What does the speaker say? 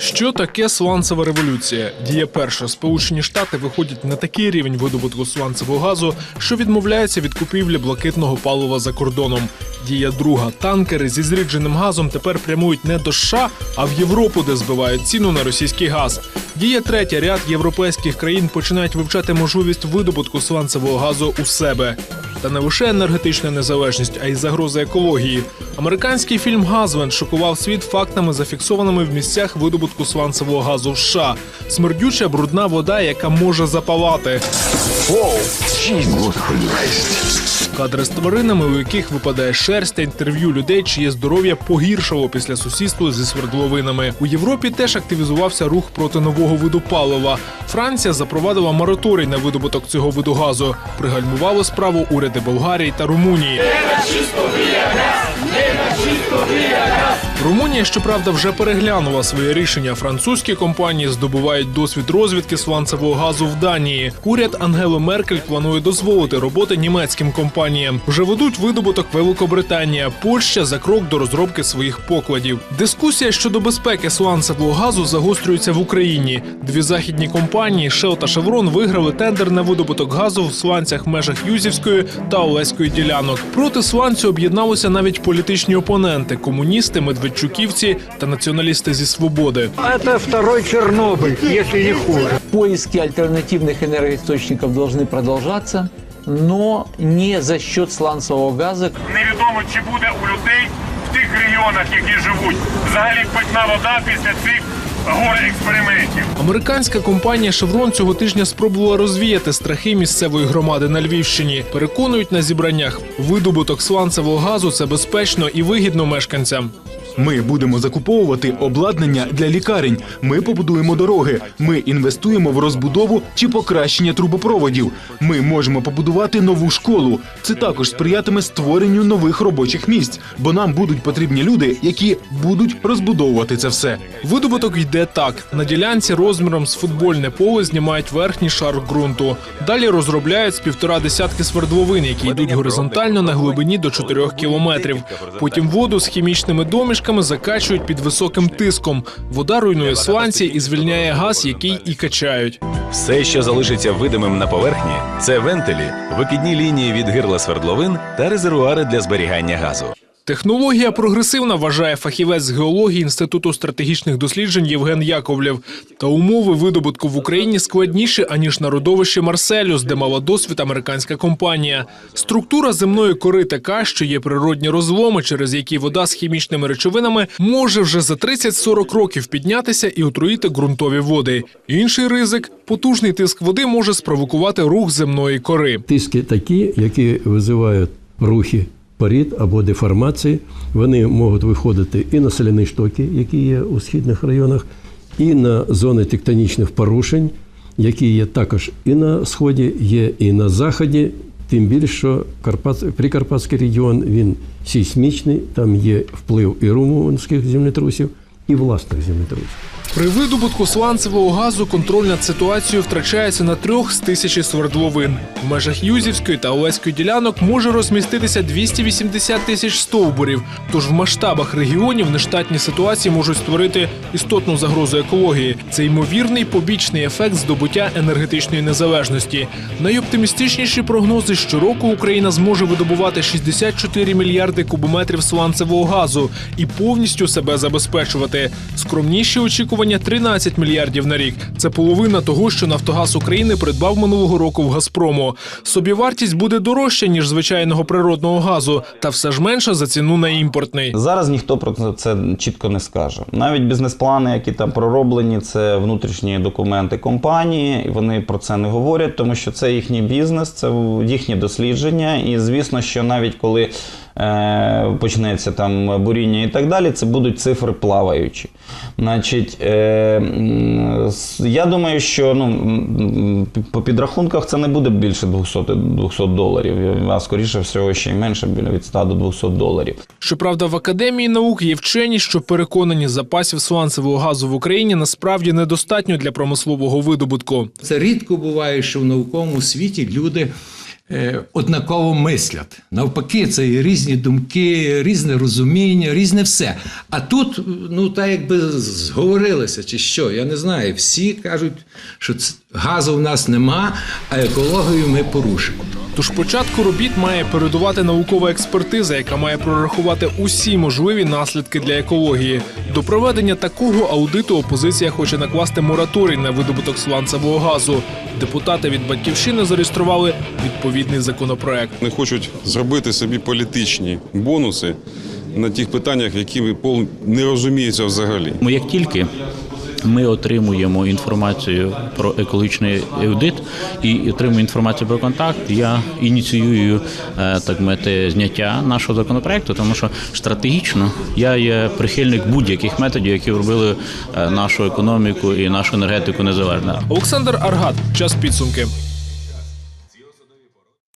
Що таке сланцева революція? Діє перша. Сполучені Штати виходять на такий рівень видобутку сланцевого газу, що відмовляються від купівлі блакитного палива за кордоном. Діє друга. Танкери зі зрідженим газом тепер прямують не до США, а в Європу, де збивають ціну на російський газ. Діє третя. Ряд європейських країн починають вивчати можливість видобутку сланцевого газу у себе. Та не лише енергетична незалежність, а й загроза екології. Американський фільм Газвен шокував світ фактами, зафіксованими в місцях видобутку сланцевого газу в США. Смердюча брудна вода, яка може запалати. Кадри з тваринами, у яких випадає шерсть та інтерв'ю людей, чиє здоров'я погіршало після сусідства зі свердловинами. У Європі теж активізувався рух проти нового виду палива. Франція запровадила мораторій на видобуток цього виду газу. пригальмувало справу уряди Болгарії та Румунії. Румунія, щоправда, вже переглянула своє рішення. Французькі компанії здобувають досвід розвідки сланцевого газу в Данії. Уряд Ангели Меркель планує дозволити роботи німецьким компаніям. Вже ведуть видобуток Великобританія, Польща за крок до розробки своїх покладів. Дискусія щодо безпеки сланцевого газу загострюється в Україні. Дві західні компанії Shell та Chevron виграли тендер на видобуток газу в сланцях межах Юзівської та Олеської ділянок. Проти сланцю об'єдналися навіть політичні опоненти комуністи, медведчуківці та націоналісти зі свободи. Это второй Чернобыль, если не хуже. Поиски альтернативных энергоисточников должны продолжаться, но не за счет сланцевого газа. Невідомо, чи буде у людей в тих регіонах, які живуть, взагалі питна вода після цих горе експериментів. Американська компанія Chevron цього тижня спробувала розвіяти страхи місцевої громади на Львівщині. Переконують на зібраннях, видобуток сланцевого газу це безпечно і вигідно мешканцям. Ми будемо закуповувати обладнання для лікарень. Ми побудуємо дороги. Ми інвестуємо в розбудову чи покращення трубопроводів. Ми можемо побудувати нову школу. Це також сприятиме створенню нових робочих місць, бо нам будуть потрібні люди, які будуть розбудовувати це все. Видобуток йде так: на ділянці розміром з футбольне поле знімають верхній шар ґрунту. Далі розробляють з півтора десятки свердловин, які йдуть горизонтально на глибині до 4 кілометрів. Потім воду з хімічними домішками закачують під високим тиском. Вода руйнує сланці і звільняє газ, який і качають. Все, що залишиться видимим на поверхні, це вентилі, викидні лінії від гирла свердловин та резервуари для зберігання газу. Технологія прогресивна, вважає фахівець з геології Інституту стратегічних досліджень Євген Яковлєв. Та умови видобутку в Україні складніші аніж на родовищі Марселюс, де мала досвід американська компанія. Структура земної кори така, що є природні розломи, через які вода з хімічними речовинами може вже за 30-40 років піднятися і отруїти ґрунтові води. Інший ризик потужний тиск води може спровокувати рух земної кори. Тиски такі, які визивають рухи порід або деформації. Вони можуть виходити і на соляні штоки, які є у східних районах, і на зони тектонічних порушень, які є також і на сході, є і на заході. Тим більше, що Карпат, Прикарпатський регіон він сейсмічний, там є вплив і румунських землетрусів, і власних землетрусів. При видобутку сланцевого газу контроль над ситуацією втрачається на трьох з тисячі свердловин. В межах Юзівської та Олеської ділянок може розміститися 280 тисяч стовбурів. Тож в масштабах регіонів нештатні ситуації можуть створити істотну загрозу екології. Це ймовірний побічний ефект здобуття енергетичної незалежності. Найоптимістичніші прогнози щороку Україна зможе видобувати 64 мільярди кубометрів сланцевого газу і повністю себе забезпечувати. Скромніші очікування 13 мільярдів на рік. Це половина того, що Нафтогаз України придбав минулого року в Газпрому. Собівартість буде дорожча ніж звичайного природного газу, та все ж менша за ціну на імпортний. Зараз ніхто про це чітко не скаже. Навіть бізнес-плани, які там пророблені, це внутрішні документи компанії, вони про це не говорять, тому що це їхній бізнес, це їхні дослідження. І звісно, що навіть коли почнеться там буріння і так далі, це будуть цифри плаваючі. Значить, е, я думаю, що ну, по підрахунках це не буде більше 200, 200 доларів, а скоріше всього ще й менше, біля від 100 до 200 доларів. Щоправда, в академії наук є вчені, що переконані запасів сланцевого газу в Україні насправді недостатньо для промислового видобутку. Це рідко буває, що в науковому світі люди е, однаково мислять. Навпаки, це і різні думки, різне розуміння, різне все. А тут, ну так якби зговорилися, чи що, я не знаю. Всі кажуть, що газу в нас нема, а екологію ми порушимо. Тож початку робіт має передувати наукова експертиза, яка має прорахувати усі можливі наслідки для екології. До проведення такого аудиту опозиція хоче накласти мораторій на видобуток сланцевого газу. Депутати від батьківщини зареєстрували відповідний законопроект. Вони хочуть зробити собі політичні бонуси на тих питаннях, які пол- не розуміються взагалі. Ми як тільки ми отримуємо інформацію про екологічний аудит і отримуємо інформацію про контакт. Я ініціюю е, так мати зняття нашого законопроекту, тому що стратегічно я є прихильник будь-яких методів, які робили е, нашу економіку і нашу енергетику незалежно. Олександр Аргат, час підсумки.